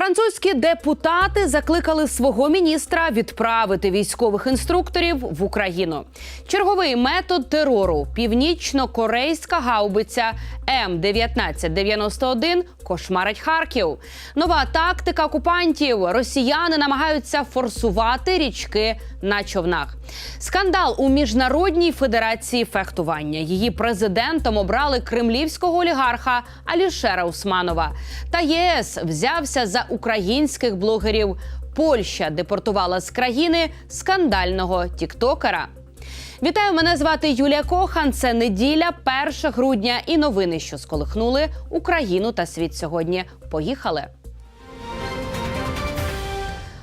Французькі депутати закликали свого міністра відправити військових інструкторів в Україну. Черговий метод терору північно-корейська гаубиця М1991 кошмарить Харків. Нова тактика окупантів. Росіяни намагаються форсувати річки на човнах. Скандал у міжнародній федерації фехтування. Її президентом обрали кремлівського олігарха Алішера Усманова. Та ЄС взявся за українських блогерів. Польща депортувала з країни скандального тіктокера. Вітаю, мене звати Юлія Кохан. Це неділя, 1 грудня, і новини, що сколихнули Україну та світ сьогодні. Поїхали.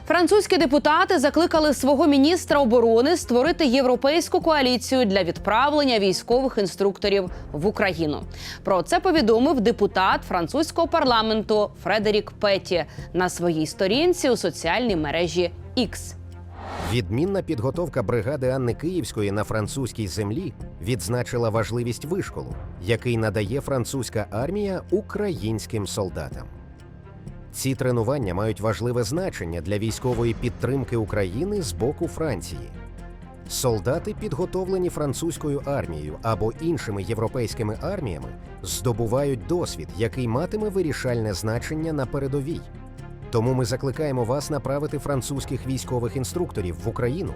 Французькі депутати закликали свого міністра оборони створити європейську коаліцію для відправлення військових інструкторів в Україну. Про це повідомив депутат французького парламенту Фредерік Петі на своїй сторінці у соціальній мережі X. Відмінна підготовка бригади Анни Київської на французькій землі відзначила важливість вишколу, який надає французька армія українським солдатам. Ці тренування мають важливе значення для військової підтримки України з боку Франції. Солдати, підготовлені французькою армією або іншими європейськими арміями, здобувають досвід, який матиме вирішальне значення на передовій. Тому ми закликаємо вас направити французьких військових інструкторів в Україну.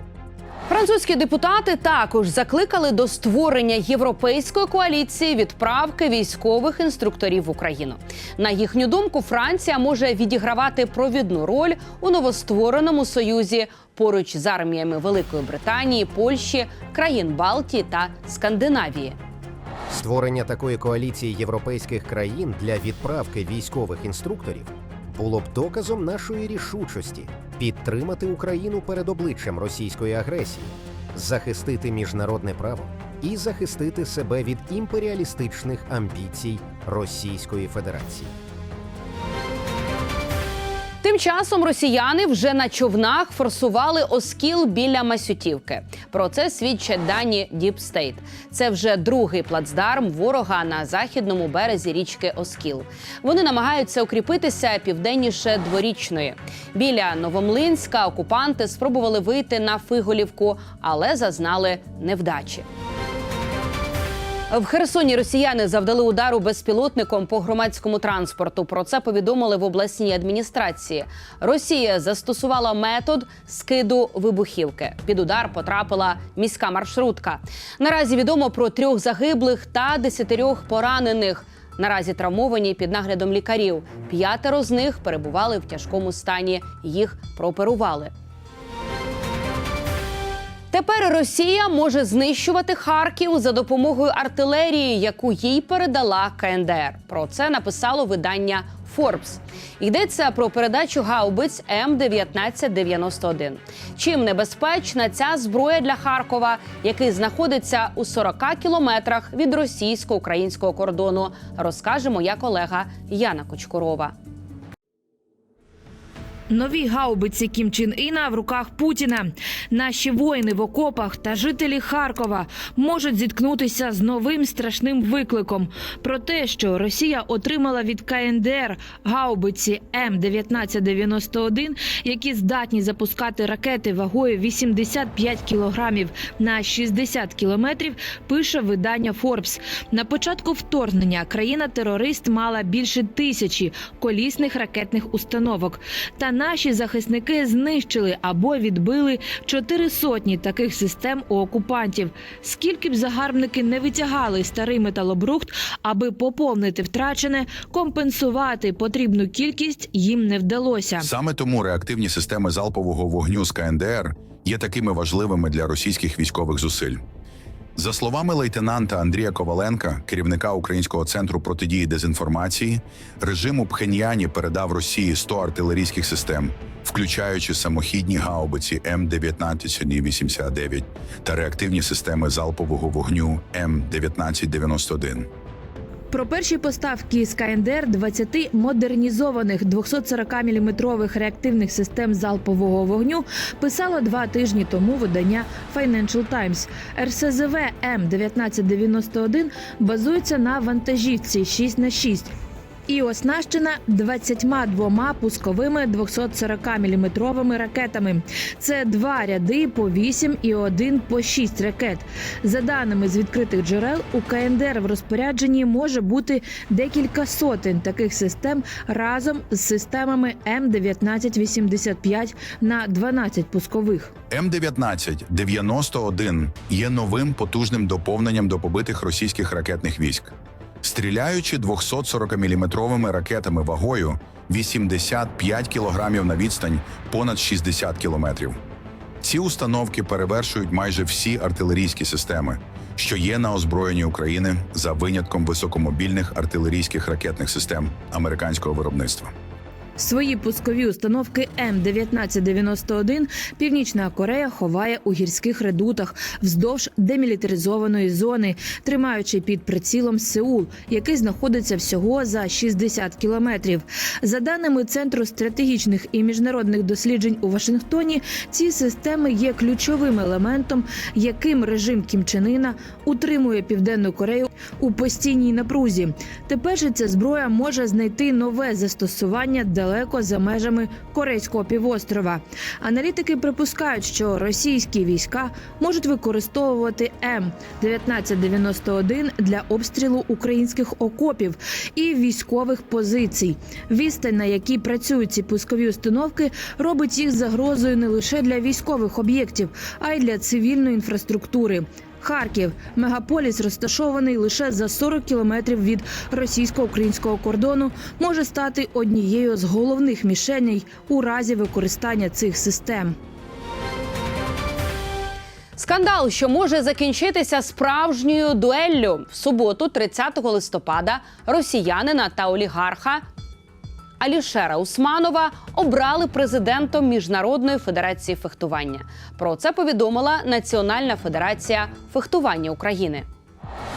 Французькі депутати також закликали до створення європейської коаліції відправки військових інструкторів в Україну. На їхню думку, Франція може відігравати провідну роль у новоствореному союзі поруч з арміями Великої Британії, Польщі, країн Балтії та Скандинавії. Створення такої коаліції європейських країн для відправки військових інструкторів було б доказом нашої рішучості підтримати Україну перед обличчям російської агресії, захистити міжнародне право і захистити себе від імперіалістичних амбіцій Російської Федерації. Тим часом росіяни вже на човнах форсували оскіл біля Масютівки. Про це свідчать дані State. Це вже другий плацдарм ворога на західному березі річки Оскіл. Вони намагаються укріпитися південніше дворічної. Біля Новомлинська окупанти спробували вийти на Фиголівку, але зазнали невдачі. В Херсоні росіяни завдали удару безпілотником по громадському транспорту. Про це повідомили в обласній адміністрації. Росія застосувала метод скиду вибухівки. Під удар потрапила міська маршрутка. Наразі відомо про трьох загиблих та десятирьох поранених. Наразі травмовані під наглядом лікарів. П'ятеро з них перебували в тяжкому стані. Їх прооперували. Тепер Росія може знищувати Харків за допомогою артилерії, яку їй передала КНДР. Про це написало видання Forbes. Йдеться про передачу гаубиць М1991. Чим небезпечна ця зброя для Харкова, який знаходиться у 40 кілометрах від російсько-українського кордону, розкаже моя колега Яна Кочкурова. Нові гаубиці Кім Чін Іна в руках Путіна. Наші воїни в окопах та жителі Харкова можуть зіткнутися з новим страшним викликом про те, що Росія отримала від КНДР гаубиці М1991, які здатні запускати ракети вагою 85 кілограмів на 60 кілометрів. Пише видання Forbes. На початку вторгнення країна-терорист мала більше тисячі колісних ракетних установок. Та наші захисники знищили або відбили чотири сотні таких систем у окупантів. Скільки б загарбники не витягали старий металобрухт, аби поповнити втрачене, компенсувати потрібну кількість їм не вдалося. Саме тому реактивні системи залпового вогню з КНДР є такими важливими для російських військових зусиль. За словами лейтенанта Андрія Коваленка, керівника Українського центру протидії дезінформації, режим у Пхеньяні передав Росії 100 артилерійських систем, включаючи самохідні гаубиці М1989 та реактивні системи залпового вогню М1991. Про перші поставки з КНДР 20 модернізованих 240-мм реактивних систем залпового вогню писало два тижні тому видання Financial Times. РСЗВ М1991 базується на вантажівці 6 на 6 і оснащена 22 пусковими 240-мм ракетами. Це два ряди по 8 і один по 6 ракет. За даними з відкритих джерел, у КНДР в розпорядженні може бути декілька сотень таких систем разом з системами М1985 на 12 пускових. М-19-91 є новим потужним доповненням до побитих російських ракетних військ. Стріляючи 240-мм ракетами вагою 85 кілограмів на відстань понад 60 кілометрів. Ці установки перевершують майже всі артилерійські системи, що є на озброєнні України за винятком високомобільних артилерійських ракетних систем американського виробництва. Свої пускові установки М1991 Північна Корея ховає у гірських редутах вздовж демілітаризованої зони, тримаючи під прицілом Сеул, який знаходиться всього за 60 кілометрів. За даними Центру стратегічних і міжнародних досліджень у Вашингтоні, ці системи є ключовим елементом, яким режим Кім Чен Іна утримує Південну Корею у постійній напрузі. Тепер же ця зброя може знайти нове застосування далеко за межами Корейського півострова. Аналітики припускають, що російські війська можуть використовувати М-1991 для обстрілу українських окопів і військових позицій. Відстань, на якій працюють ці пускові установки, робить їх загрозою не лише для військових об'єктів, а й для цивільної інфраструктури. Харків. Мегаполіс, розташований лише за 40 кілометрів від російсько-українського кордону, може стати однією з головних мішеней у разі використання цих систем. Скандал, що може закінчитися справжньою дуеллю. В суботу, 30 листопада, росіянина та олігарха Алішера Усманова обрали президентом Міжнародної федерації фехтування. Про це повідомила Національна федерація фехтування України.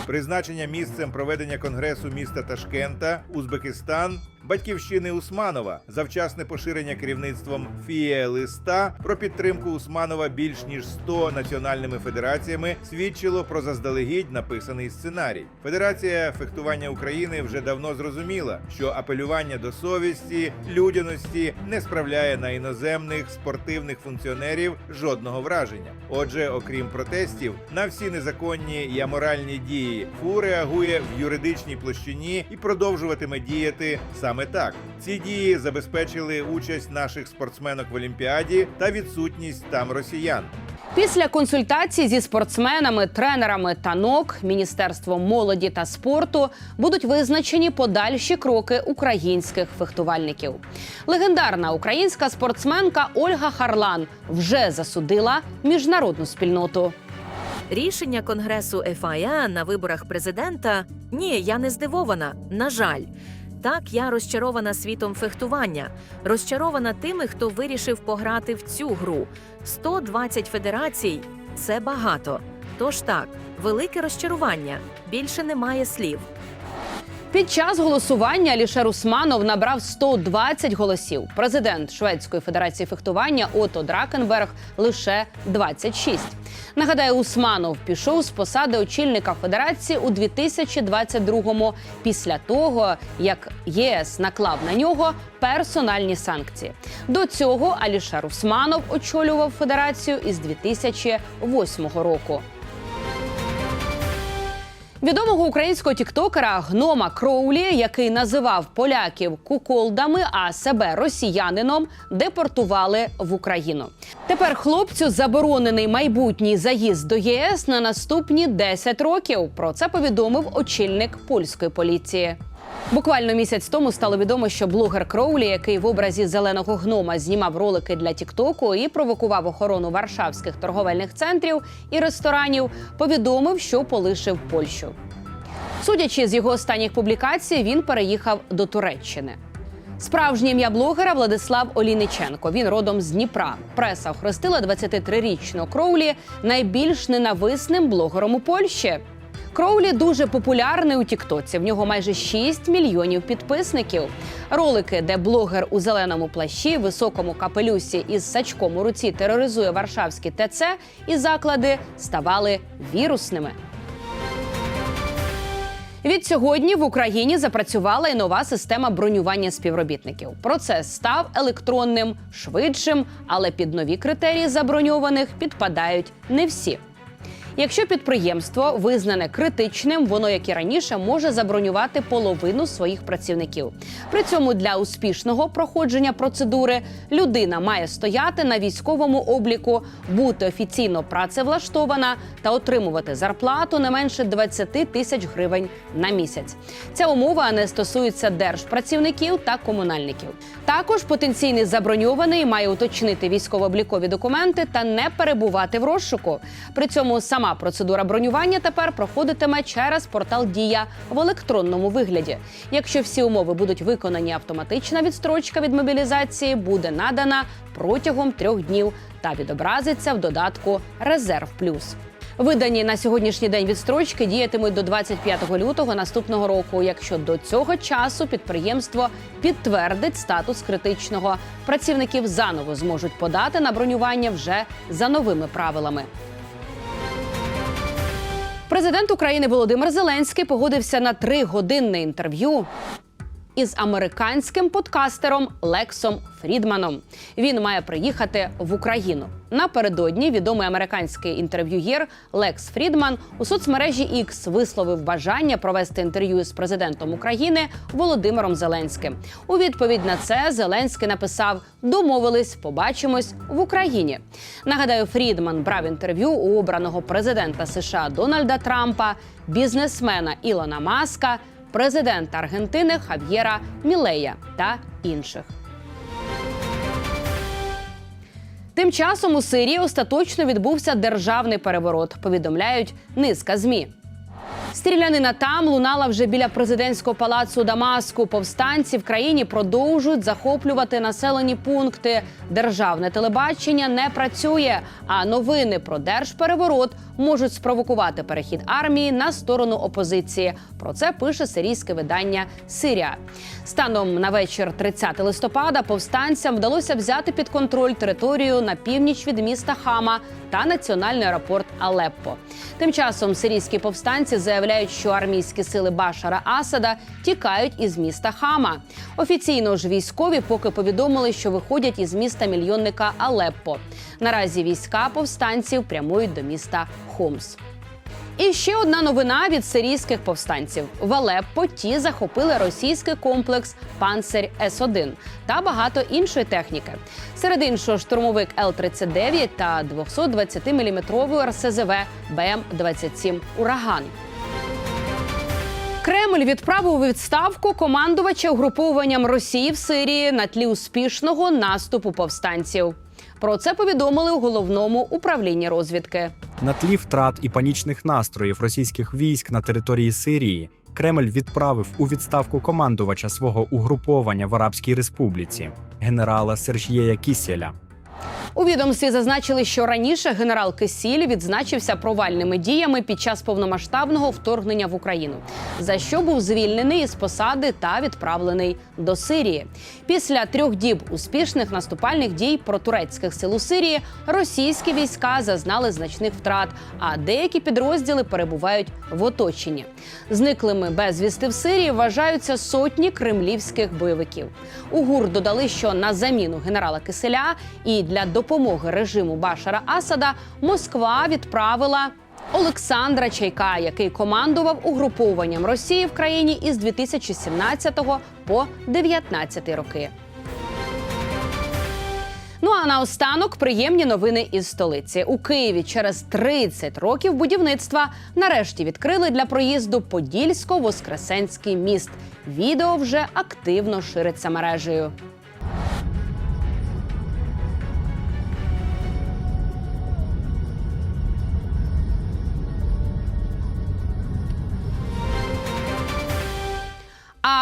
Призначення місцем проведення конгресу міста Ташкента, Узбекистан, батьківщини Усманова, завчасне поширення керівництвом ФІЕ листа про підтримку Усманова більш ніж 100 національними федераціями свідчило про заздалегідь написаний сценарій. Федерація фехтування України вже давно зрозуміла, що апелювання до совісті, людяності не справляє на іноземних спортивних функціонерів жодного враження. Отже, окрім протестів, на всі незаконні і аморальні дії ФУ реагує в юридичній площині і продовжуватиме діяти саме так. Ці дії забезпечили участь наших спортсменок в Олімпіаді та відсутність там росіян. Після консультацій зі спортсменами, тренерами та НОК Міністерством молоді та спорту будуть визначені подальші кроки українських фехтувальників. Легендарна українська спортсменка Ольга Харлан вже засудила міжнародну спільноту. Рішення конгресу ФАЯ на виборах президента ні, я не здивована. На жаль. Так, я розчарована світом фехтування, розчарована тими, хто вирішив пограти в цю гру. 120 федерацій це багато. Тож так, велике розчарування. Більше немає слів. Під час голосування Алішер Усманов набрав 120 голосів. Президент Шведської федерації фехтування Ото Дракенберг лише 26. Нагадаю, Усманов пішов з посади очільника федерації у 2022-му після того, як ЄС наклав на нього персональні санкції. До цього Алішер Усманов очолював федерацію із 2008 року. Відомого українського тіктокера гнома Кроулі, який називав поляків куколдами, а себе росіянином, депортували в Україну. Тепер хлопцю заборонений майбутній заїзд до ЄС на наступні 10 років. Про це повідомив очільник польської поліції. Буквально місяць тому стало відомо, що блогер Кроулі, який в образі зеленого гнома знімав ролики для Тіктоку і провокував охорону варшавських торговельних центрів і ресторанів, повідомив, що полишив Польщу. Судячи з його останніх публікацій, він переїхав до Туреччини. Справжнє ім'я блогера Владислав Оліниченко. Він родом з Дніпра. Преса охрестила 23-річного Кроулі найбільш ненависним блогером у Польщі. Кроулі дуже популярний у Тіктоці. В нього майже 6 мільйонів підписників. Ролики, де блогер у зеленому плащі, високому капелюсі із сачком у руці тероризує варшавські ТЦ і заклади, ставали вірусними. Відсьогодні в Україні запрацювала і нова система бронювання співробітників. Процес став електронним, швидшим, але під нові критерії заброньованих підпадають не всі. Якщо підприємство визнане критичним, воно, як і раніше, може забронювати половину своїх працівників. При цьому для успішного проходження процедури людина має стояти на військовому обліку, бути офіційно працевлаштована та отримувати зарплату не менше 20 тисяч гривень на місяць. Ця умова не стосується держпрацівників та комунальників. Також потенційний заброньований має уточнити військово-облікові документи та не перебувати в розшуку. При цьому сама процедура бронювання тепер проходитиме через портал Дія в електронному вигляді. Якщо всі умови будуть виконані, автоматична відстрочка від мобілізації буде надана протягом трьох днів та відобразиться в додатку Резерв Плюс. Видані на сьогоднішній день відстрочки діятимуть до 25 лютого наступного року. Якщо до цього часу підприємство підтвердить статус критичного, працівників заново зможуть подати на бронювання вже за новими правилами. Президент України Володимир Зеленський погодився на тригодинне інтерв'ю із американським подкастером Лексом Фрідманом. Він має приїхати в Україну. Напередодні відомий американський інтерв'юєр Лекс Фрідман у соцмережі X висловив бажання провести інтерв'ю з президентом України Володимиром Зеленським. У відповідь на це Зеленський написав: Домовились, побачимось в Україні. Нагадаю, Фрідман брав інтерв'ю у обраного президента США Дональда Трампа, бізнесмена Ілона Маска, президента Аргентини Хав'єра Мілея та інших. Тим часом у Сирії остаточно відбувся державний переворот. Повідомляють низка змі. Стрілянина там лунала вже біля президентського палацу Дамаску. Повстанці в країні продовжують захоплювати населені пункти. Державне телебачення не працює, а новини про держпереворот можуть спровокувати перехід армії на сторону опозиції. Про це пише сирійське видання Сирія. Станом на вечір 30 листопада повстанцям вдалося взяти під контроль територію на північ від міста Хама та національний аеропорт Алеппо. Тим часом сирійські повстанці заявляють, що армійські сили Башара Асада тікають із міста Хама. Офіційно ж військові поки повідомили, що виходять із міста мільйонника Алеппо. Наразі війська повстанців прямують до міста Хомс. І ще одна новина від сирійських повстанців: в Алеппо ті захопили російський комплекс Панцер С-1 та багато іншої техніки. Серед іншого штурмовик Л-39 та 220-мм РСЗВ БМ-27 Ураган. Кремль відправив у відставку командувача угрупованням Росії в Сирії на тлі успішного наступу повстанців. Про це повідомили у головному управлінні розвідки. На тлі втрат і панічних настроїв російських військ на території Сирії Кремль відправив у відставку командувача свого угруповання в Арабській Республіці генерала Сержієя Кіселя. У відомстві зазначили, що раніше генерал Кисіль відзначився провальними діями під час повномасштабного вторгнення в Україну, за що був звільнений із посади та відправлений до Сирії. Після трьох діб успішних наступальних дій протурецьких сил у Сирії російські війська зазнали значних втрат, а деякі підрозділи перебувають в оточенні. Зниклими безвісти в Сирії вважаються сотні кремлівських бойовиків. У ГУР додали, що на заміну генерала Киселя і для допомоги режиму Башара Асада Москва відправила Олександра Чайка, який командував угрупованням Росії в країні із 2017 по 2019 роки. Ну а наостанок приємні новини із столиці у Києві. Через 30 років будівництва нарешті відкрили для проїзду Подільсько-Воскресенський міст. Відео вже активно шириться мережею.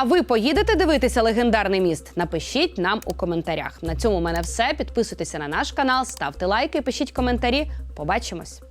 А ви поїдете дивитися легендарний міст? Напишіть нам у коментарях. На цьому в мене все. Підписуйтеся на наш канал, ставте лайки, пишіть коментарі. Побачимось.